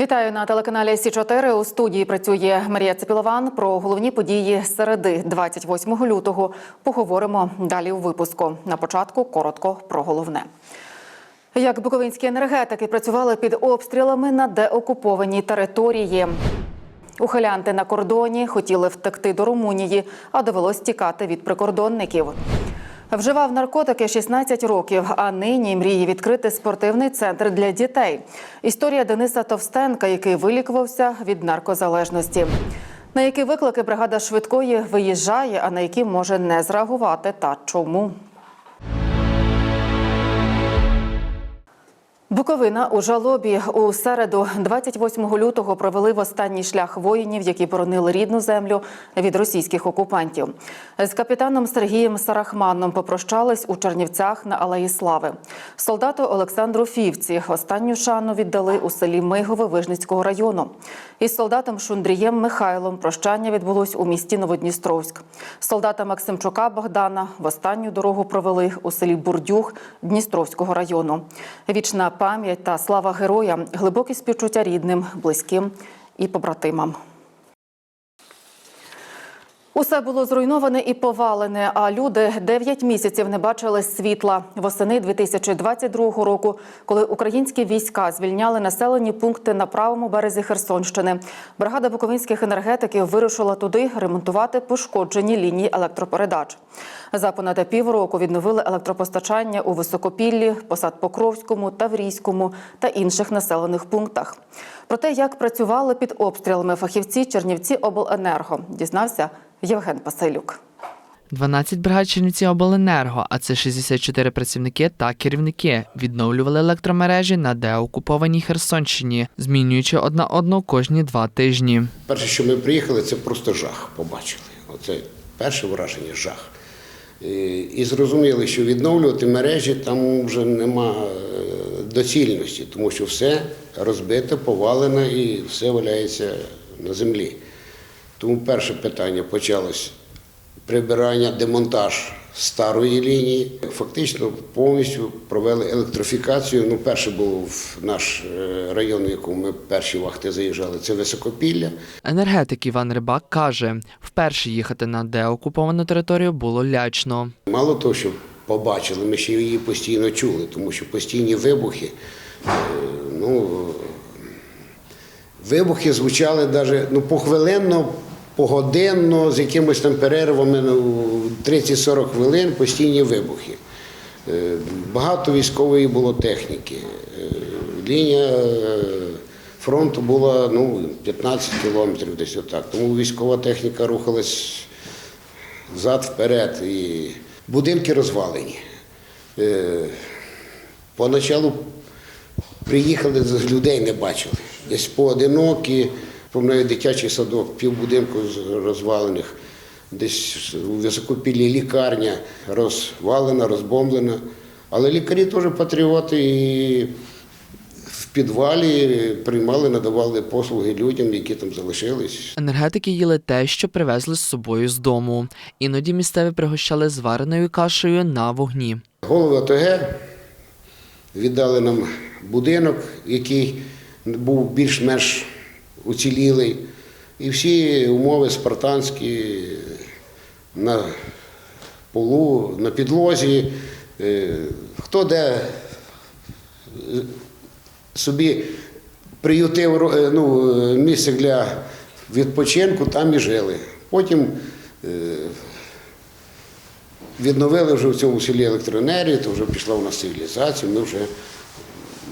Вітаю на телеканалі Сі 4 У студії працює Марія Цепілован. Про головні події середи 28 лютого поговоримо далі у випуску. На початку коротко про головне. Як буковинські енергетики працювали під обстрілами на деокупованій території. Ухилянти на кордоні хотіли втекти до Румунії, а довелось тікати від прикордонників. Вживав наркотики 16 років, а нині мріє відкрити спортивний центр для дітей. Історія Дениса Товстенка, який вилікувався від наркозалежності. На які виклики бригада швидкої виїжджає, а на які може не зреагувати та чому. Буковина у жалобі у середу, 28 лютого, провели в останній шлях воїнів, які боронили рідну землю від російських окупантів. З капітаном Сергієм Сарахманом попрощались у Чернівцях на Алеї Слави. Солдату Олександру Фівці останню шану віддали у селі Мигове Вижницького району. Із солдатом Шундрієм Михайлом прощання відбулось у місті Новодністровськ. Солдата Максимчука Богдана в останню дорогу провели у селі Бурдюг Дністровського району. Вічна пам'ять та слава героям, глибокі співчуття рідним, близьким і побратимам. Усе було зруйноване і повалене, а люди 9 місяців не бачили світла. Восени 2022 року, коли українські війська звільняли населені пункти на правому березі Херсонщини, бригада буковинських енергетиків вирушила туди ремонтувати пошкоджені лінії електропередач. За понад півроку відновили електропостачання у Високопіллі, Посад Покровському, Таврійському та інших населених пунктах. Про те, як працювали під обстрілами фахівці Чернівці обленерго, дізнався Євген Пасилюк. 12 бригад Чернівці обленерго, а це 64 працівники та керівники, відновлювали електромережі на деокупованій Херсонщині, змінюючи одна одну кожні два тижні. Перше, що ми приїхали, це просто жах побачили. Оце перше враження жах. І- зрозуміли, що відновлювати мережі там вже нема е, доцільності, тому що все розбите, повалено і все валяється на землі. Тому перше питання почалось прибирання, демонтаж старої лінії. Фактично повністю провели електрифікацію. Ну, перше був наш е, район, в якому ми перші вахти заїжджали, це Високопілля. Енергетик Іван Рибак каже, вперше їхати на деокуповану територію було лячно. Мало того, що побачили, ми ще її постійно чули, тому що постійні вибухи. е, Ну, вибухи звучали навіть ну, похвилинно, погодинно, з якимось там перервами ну, 30-40 хвилин постійні вибухи. Е, Багато військової було техніки. Е, Лінія е, фронту була ну, 15 кілометрів десь отак. Тому військова техніка рухалась взад вперед. І будинки розвалені. Поначалу приїхали, людей не бачили. Десь поодинокі, пам'ятаю, дитячий садок, півбудинку з- розвалених, десь у високопіллі лікарня розвалена, розбомблена. Але лікарі теж патріоти і в підвалі приймали, надавали послуги людям, які там залишились. Енергетики їли те, що привезли з собою з дому. Іноді місцеві пригощали звареною кашею на вогні. Голови ОТГ віддали нам будинок, який був більш-менш уцілілий. І всі умови спартанські на полу, на підлозі. Е, Хто де е, собі приютив е, ну, місце для відпочинку, там і жили. Потім відновили вже в цьому селі електроенергію, то вже пішла у нас цивілізація, ми вже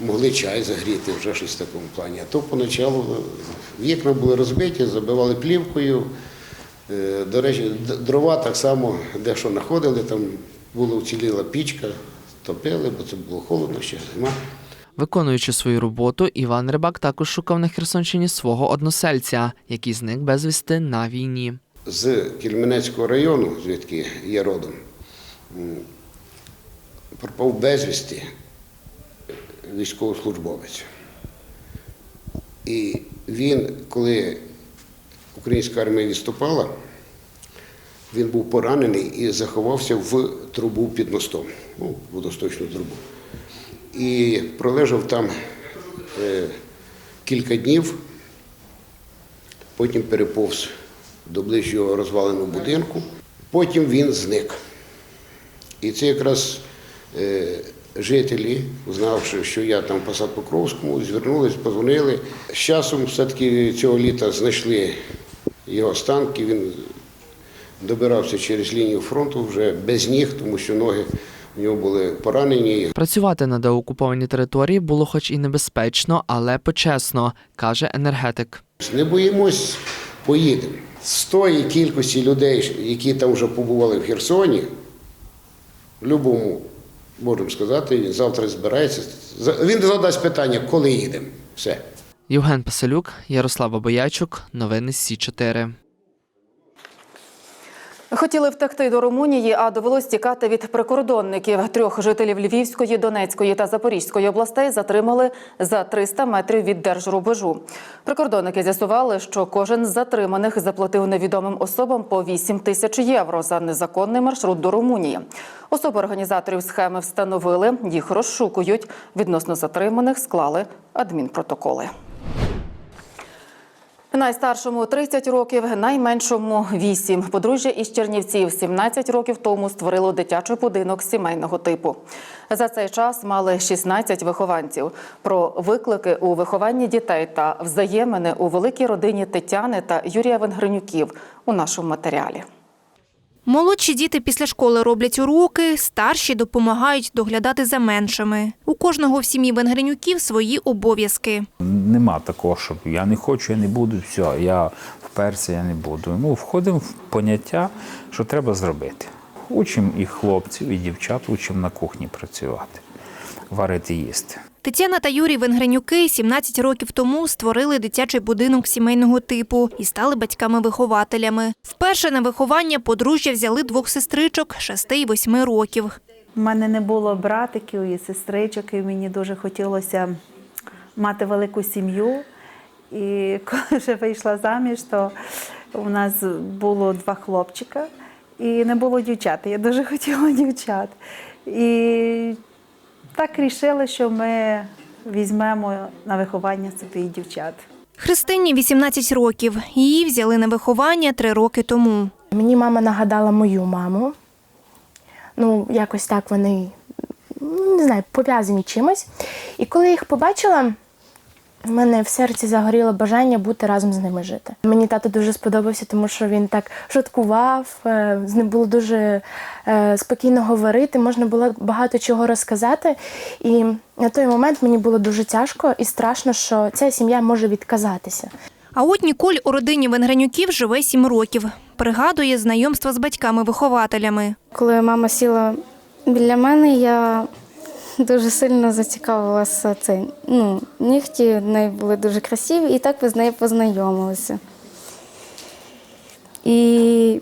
могли чай загріти, вже щось в такому плані. А то поначалу вікна були розбиті, забивали плівкою. Е, До речі, дрова так само дещо знаходили, там була уціліла пічка, топили, бо це було холодно, ще зима. Виконуючи свою роботу, Іван Рибак також шукав на Херсонщині свого односельця, який зник безвісти на війні. з Кільменецького району, звідки є родом, пропав безвісти військовослужбовець. І він, коли українська армія відступала, він був поранений і заховався в трубу під мостом, ну, водосточну трубу. І пролежав там е, кілька днів, потім переповз до ближнього розваленого будинку, потім він зник. І це якраз е, жителі, узнавши, що я там по Покровському, звернулись, позвонили. З часом все-таки цього літа знайшли його останки. Він добирався через лінію фронту вже без ніг, тому що ноги в нього були поранені. Працювати на деокупованій території було хоч і небезпечно, але почесно, каже енергетик. Не боїмось, поїдемо. З тої кількості людей, які там вже побували в Херсоні, в будь-якому, можемо сказати, завтра збирається. Він задасть питання, коли їдемо. Все. Євген Пасилюк, Ярослава Боячук, новини Сі 4 Хотіли втекти до Румунії, а довелось тікати від прикордонників. Трьох жителів Львівської, Донецької та Запорізької областей затримали за 300 метрів від держрубежу. Прикордонники з'ясували, що кожен з затриманих заплатив невідомим особам по 8 тисяч євро за незаконний маршрут до Румунії. Особи організаторів схеми встановили, їх розшукують. Відносно затриманих склали адмінпротоколи. Найстаршому 30 років, найменшому 8. Подружжя із Чернівців 17 років тому створило дитячий будинок сімейного типу. За цей час мали 16 вихованців. Про виклики у вихованні дітей та взаємини у великій родині Тетяни та Юрія Венгренюків у нашому матеріалі. Молодші діти після школи роблять уроки, старші допомагають доглядати за меншими. У кожного в сім'ї Венгренюків свої обов'язки. Нема такого, щоб я не хочу, я не буду, все, я вперся, я не буду. Ну, входимо в поняття, що треба зробити. Учимо і хлопців, і дівчат, учимо на кухні працювати, варити їсти. Тетяна та Юрій Венгренюки 17 років тому створили дитячий будинок сімейного типу і стали батьками-вихователями. Вперше на виховання подружжя взяли двох сестричок 6 і 8 років. У мене не було братиків і сестричок, і мені дуже хотілося мати велику сім'ю. І коли вже вийшла заміж, то у нас було два хлопчика і не було дівчат. Я дуже хотіла дівчат. І так рішили, що ми візьмемо на виховання собі і дівчат. Христині 18 років. Її взяли на виховання три роки тому. Мені мама нагадала мою маму. Ну, якось так вони, ну, не знаю, пов'язані чимось. І коли я їх побачила, в мене в серці загоріло бажання бути разом з ними жити. Мені тато дуже сподобався, тому що він так шуткував, е, з ним було дуже е, спокійно говорити, можна було багато чого розказати. І на той момент мені було дуже тяжко і страшно, що ця сім'я може відказатися. А от Ніколь у родині Венгренюків живе 7 років. Пригадує знайомство з батьками-вихователями. Коли мама сіла біля мене, я дуже сильно зацікавилася цей. Ну, нігті в неї були дуже красиві, і так ви з нею познайомилися. І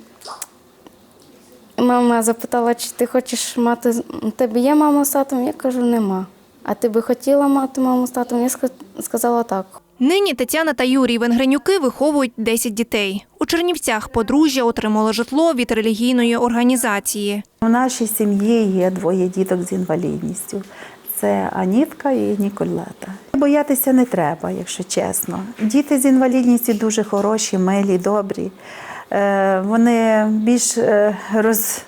мама запитала, чи ти хочеш мати. У тебе є мама з татом? Я кажу, нема. А ти би хотіла мати маму з татом? Я сказала так. Нині Тетяна та Юрій Венгренюки виховують 10 дітей. У Чернівцях подружжя отримало житло від релігійної організації. У нашій сім'ї є двоє діток з інвалідністю. Це Анітка і Ніколета. Боятися не треба, якщо чесно. Діти з інвалідністю дуже хороші, милі, добрі. Е, Вони більш е, роз,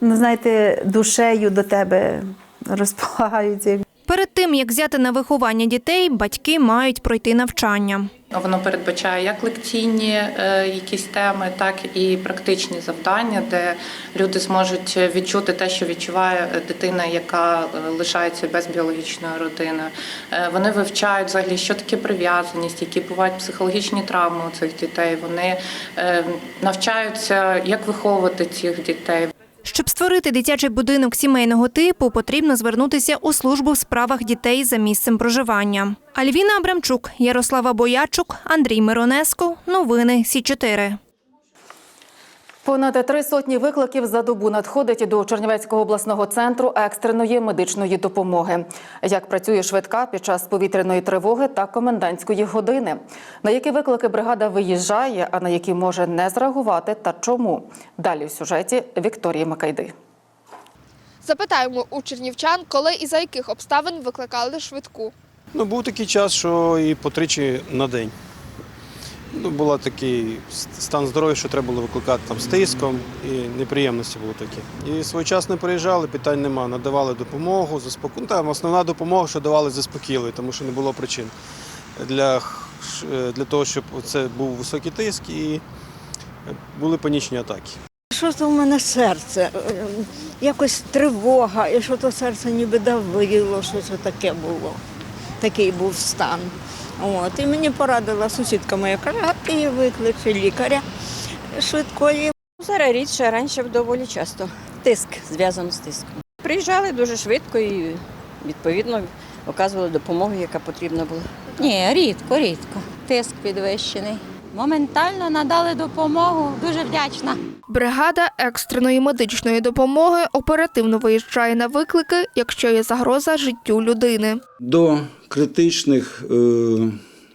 ну, знаєте, душею до тебе розполагаються. Перед тим, як взяти на виховання дітей, батьки мають пройти навчання. Воно передбачає як лекційні е, якісь теми, так і практичні завдання, де люди зможуть відчути те, що відчуває дитина, яка е, лишається без біологічної родини. Е, Вони вивчають взагалі, що таке прив'язаність, які бувають психологічні травми у цих дітей. Вони навчаються, як виховувати цих дітей. Щоб створити дитячий будинок сімейного типу, потрібно звернутися у службу в справах дітей за місцем проживання. Альвіна Абрамчук, Ярослава Боячук, Андрій Миронеско. Новини Сі 4 Понад три сотні викликів за добу надходить до Чернівецького обласного центру екстреної медичної допомоги. Як працює швидка під час повітряної тривоги та комендантської години? На які виклики бригада виїжджає, а на які може не зреагувати та чому? Далі в сюжеті Вікторії Макайди. Запитаємо у чернівчан, коли і за яких обставин викликали швидку. Ну, був такий час, що і по тричі на день. Ну, був такий стан здоров'я, що треба було викликати там з тиском, і неприємності були такі. І своєчасно приїжджали, питань нема, надавали допомогу, заспоко... ну, там основна допомога, що давали заспокійливі, тому що не було причин для, для того, щоб це був високий тиск і були панічні атаки. Що то в мене серце? Е, Якось тривога, і що то серце ніби давило, що це таке було. Такий був стан. От. І мені порадила сусідка моя каже, а ти її викличе лікаря швидкої. Зараз рідше, раніше доволі часто. Тиск зв'язано з тиском. Приїжджали дуже швидко і відповідно оказували допомогу, яка потрібна була. Ні, рідко, рідко. Тиск підвищений. Моментально надали допомогу. Дуже вдячна. Бригада екстреної медичної допомоги оперативно виїжджає на виклики, якщо є загроза життю людини. До критичних е,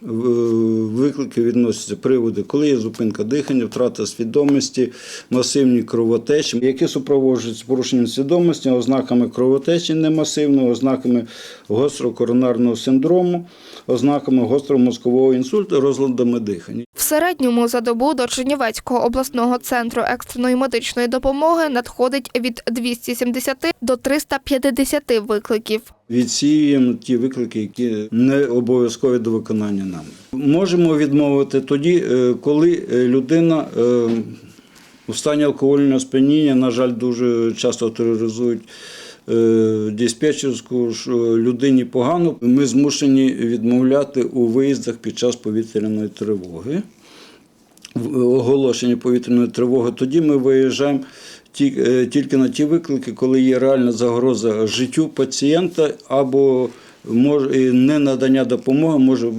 в- викликів відносяться приводи, коли є зупинка дихання, втрата свідомості, масивні кровотечі, які супроводжуються порушенням свідомості, ознаками кровотечі немасивної, ознаками гострокоронарного синдрому, ознаками гостромозкового інсульту, розладами дихання. Середньому за добу до Чернівецького обласного центру екстреної медичної допомоги надходить від 270 до 350 викликів. Відсіюємо ті виклики, які не обов'язкові до виконання нами. Можемо відмовити тоді, е, коли е, людина е, у стані алкогольного сп'яніння, на жаль, дуже часто тероризують диспетчерську, що людині погано. Ми змушені відмовляти у виїздах під час повітряної тривоги оголошення повітряної тривоги, тоді ми виїжджаємо е, тільки на ті виклики, коли є реальна загроза життю пацієнта або може, і ненадання допомоги може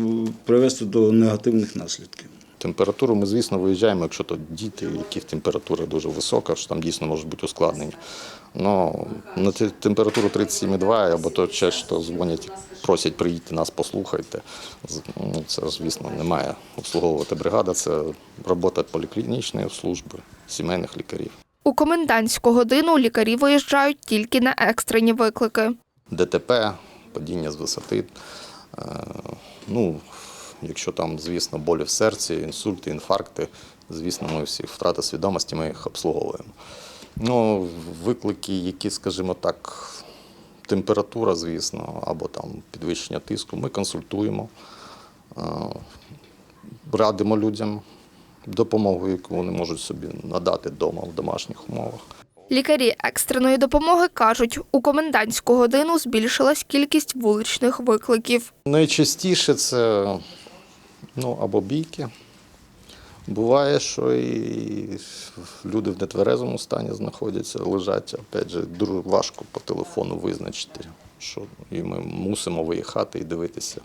привести до негативних наслідків. Температуру ми, звісно, виїжджаємо, якщо то діти, яких температура дуже висока, що там дійсно можуть бути ускладнення. Ну, на температуру 37,2, або то ще що дзвонять, просять приїдьте нас, послухайте. Ну, це, звісно, не має обслуговувати бригада, це робота поліклінічної служби, сімейних лікарів. У комендантську годину лікарі виїжджають тільки на екстрені виклики. ДТП, падіння з висоти. Е, Ну, якщо там, звісно, болі в серці, інсульти, інфаркти, звісно, ми всі втрата свідомості, ми їх обслуговуємо. Ну, виклики, які, скажімо так, температура, звісно, або там підвищення тиску, ми консультуємо, е, радимо людям допомогу, яку вони можуть собі надати вдома в домашніх умовах. Лікарі екстреної допомоги кажуть, у комендантську годину збільшилась кількість вуличних викликів. Найчастіше це ну, або бійки. Буває, що і люди в нетверезому стані знаходяться, лежать. Опять же, дуже важко по телефону визначити, що і ми мусимо виїхати і дивитися.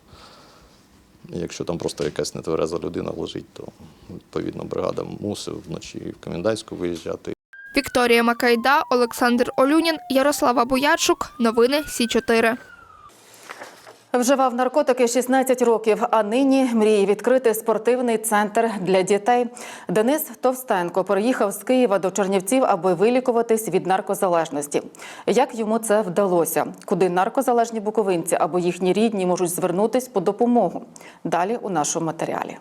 Якщо там просто якась нетвереза людина лежить, то відповідно бригада мусить вночі в комендантську виїжджати. Вікторія Макайда, Олександр Олюнін, Ярослава Боячук. Новини Сі 4 Вживав наркотики 16 років, а нині мріє відкрити спортивний центр для дітей. Денис Товстенко переїхав з Києва до Чернівців, аби вилікуватись від наркозалежності. Як йому це вдалося? Куди наркозалежні буковинці або їхні рідні можуть звернутись по допомогу? Далі у нашому матеріалі.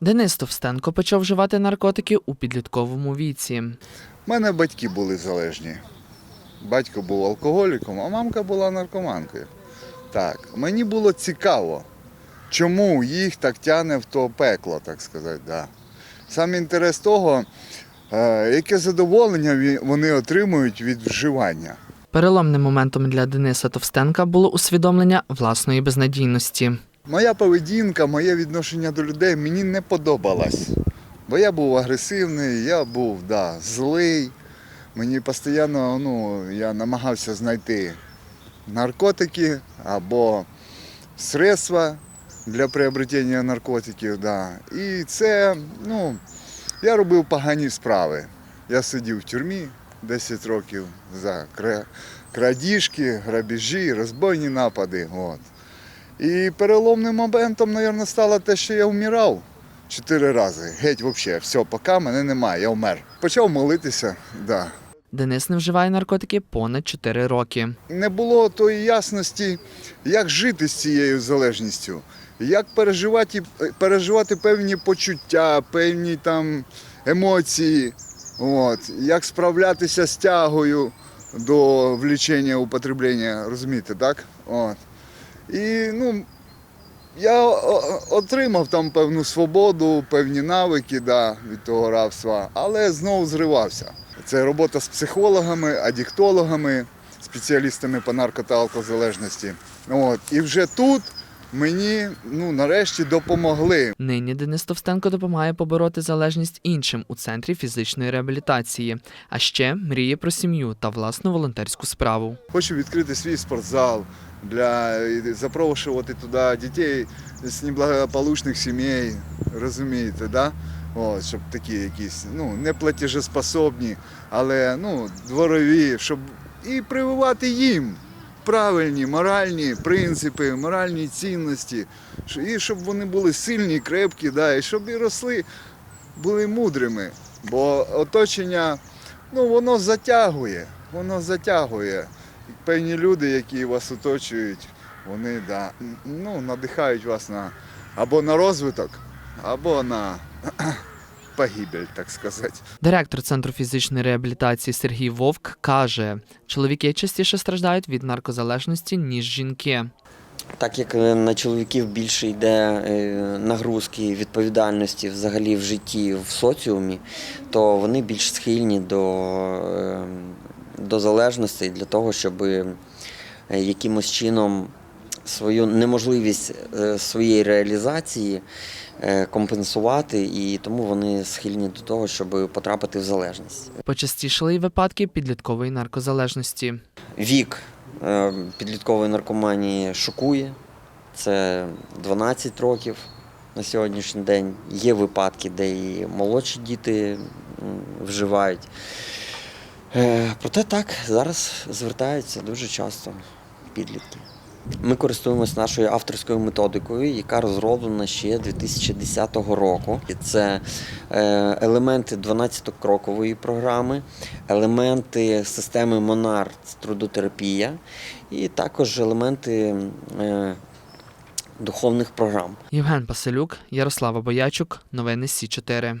Денис Товстенко почав вживати наркотики у підлітковому віці. У мене батьки були залежні. Батько був алкоголіком, а мамка була наркоманкою. Так, мені було цікаво, чому їх так тягне в то пекло, так сказати. Да. Сам інтерес того, е, яке задоволення вони отримують від вживання. Переломним моментом для Дениса Товстенка було усвідомлення власної безнадійності. Моя поведінка, моє відношення до людей мені не подобалось. Бо я був агресивний, я був да, злий. Мені постійно ну, я намагався знайти наркотики або средства для приобретення наркотиків. Да. І це, ну, я робив погані справи. Я сидів в тюрмі 10 років за крадіжки, грабіжі, розбойні напади. От. І переломним моментом, мабуть, стало те, що я вмирав чотири рази. Геть взагалі, все, поки мене немає, я вмер. Почав молитися, да. Денис не вживає наркотики понад 4 роки. Не було тої ясності, як жити з цією залежністю, як переживати, переживати певні почуття, певні там емоції, от, як справлятися з тягою до влічення употреблення, розумієте, так? От. І ну, я отримав там певну свободу, певні навики да, від того рабства, але знову зривався. Це робота з психологами, адіктологами, спеціалістами по нарко та алкозалежності. От. І вже тут мені ну, нарешті допомогли. Нині Денис Товстенко допомагає побороти залежність іншим у центрі фізичної реабілітації, а ще мріє про сім'ю та власну волонтерську справу. Хочу відкрити свій спортзал для запрошувати туди дітей з неблагополучних сімей, розумієте, да? От, щоб такі якісь ну, не платежеспособні, але ну, дворові, щоб і прививати їм правильні моральні принципи, моральні цінності, і щоб вони були сильні, крепкі, да, і щоб і росли, були мудрими. Бо оточення, ну, воно затягує, воно затягує. Певні люди, які вас оточують, вони да, ну, надихають вас на або на розвиток, або на погибель, так сказати. Директор центру фізичної реабілітації Сергій Вовк каже, чоловіки частіше страждають від наркозалежності, ніж жінки. Так як е, на чоловіків більше йде е, нагрузки, відповідальності взагалі в житті, в соціумі, то вони більш схильні до, е, до залежностей для того, щоб якимось чином свою неможливість е, своєї реалізації е, компенсувати, і тому вони схильні до того, щоб потрапити в залежність. Почастішали й випадки підліткової наркозалежності. Вік е, підліткової наркоманії шокує. Це 12 років на сьогоднішній день. Є випадки, де і молодші діти вживають. Проте так, зараз звертаються дуже часто підлітки. Ми користуємося нашою авторською методикою, яка розроблена ще 2010 року. Це е, елементи 12-крокової програми, елементи системи Монар трудотерапія, і також елементи е, духовних програм. Євген Паселюк, Ярослава Боячук, новини Сі 4